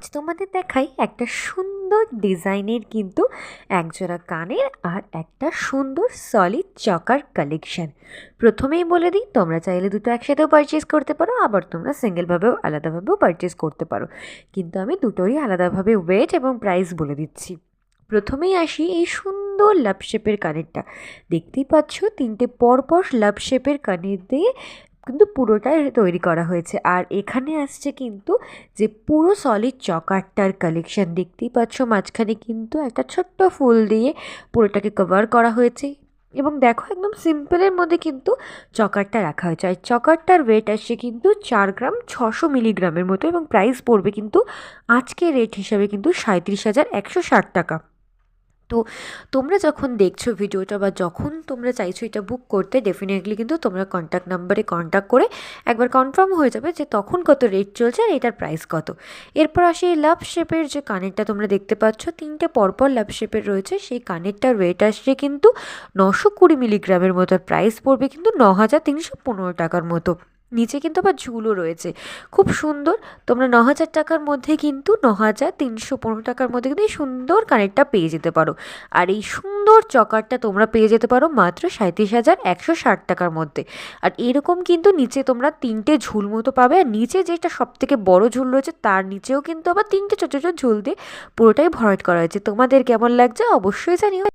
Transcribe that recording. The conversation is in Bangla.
আজ তোমাদের দেখাই একটা সুন্দর ডিজাইনের কিন্তু একজোড়া কানের আর একটা সুন্দর সলিড চকার কালেকশন প্রথমেই বলে দিই, তোমরা চাইলে দুটো একসাথেও পারচেস করতে পারো, আবার তোমরা সিঙ্গেলভাবেও আলাদাভাবেও পারচেস করতে পারো। কিন্তু আমি দুটোরই আলাদাভাবে ওয়েট এবং প্রাইস বলে দিচ্ছি। প্রথমেই আসি এই সুন্দর লাভ শেপের কানেরটা। দেখতেই পাচ্ছ, তিনটে পরপর লাভ শেপের কানের দিয়ে কিন্তু পুরোটাই তৈরি করা হয়েছে। আর এখানে আসছে কিন্তু যে পুরো সলিড চকারটার কালেকশন দেখতেই পাচ্ছ। মাঝখানে কিন্তু একটা ছোট্ট ফুল দিয়ে পুরোটাকে কভার করা হয়েছে। এবং দেখো একদম সিম্পলের মধ্যে কিন্তু চকারটা রাখা হয়েছে। আর চকারটার ওয়েট আসছে কিন্তু চার গ্রাম ছশো মিলিগ্রামের মতো এবং প্রাইস পড়বে কিন্তু আজকে রেট হিসাবে কিন্তু সাঁত্রিশ হাজার একশো ষাট টাকা। তো তোমরা যখন দেখছ ভিডিওটা বা যখন তোমরা চাইছো এটা বুক করতে ডেফিনেটলি কিন্তু তোমরা কন্ট্যাক্ট নাম্বারে কন্ট্যাক্ট করে একবার কনফার্ম হয়ে যাবে যে তখন কত রেট চলছে আর এটার প্রাইস কত। এরপর আসে এই লাভ শেপের যে কানেরটা তোমরা দেখতে পাচ্ছ, তিনটে পরপর লাভ শেপের রয়েছে, সেই কানেরটার ওয়েট আসছে কিন্তু নশো কুড়ি মিলিগ্রামের মতো প্রাইস পড়বে কিন্তু ন হাজার তিনশো পনেরো টাকার মতো। নিচে কিন্তু আবার ঝুলও রয়েছে। খুব সুন্দর। তোমরা ন হাজার টাকার মধ্যে কিন্তু ন হাজার তিনশো পনেরো টাকার মধ্যে কিন্তু এই সুন্দর কানেরটা পেয়ে যেতে পারো। আর এই সুন্দর চকারটা তোমরা পেয়ে যেতে পারো মাত্র সাঁত্রিশ হাজার একশো ষাট টাকার মধ্যে। আর এরকম কিন্তু নিচে তোমরা তিনটে ঝুল মতো পাবে। আর নিচে যেটা সব থেকে বড় ঝুল রয়েছে, তার নিচেও কিন্তু আবার তিনটে ছোটো ছোটো ঝুল দিয়ে পুরোটাই ভরাট করা হয়েছে। তোমাদের কেমন লাগছে অবশ্যই জানিও।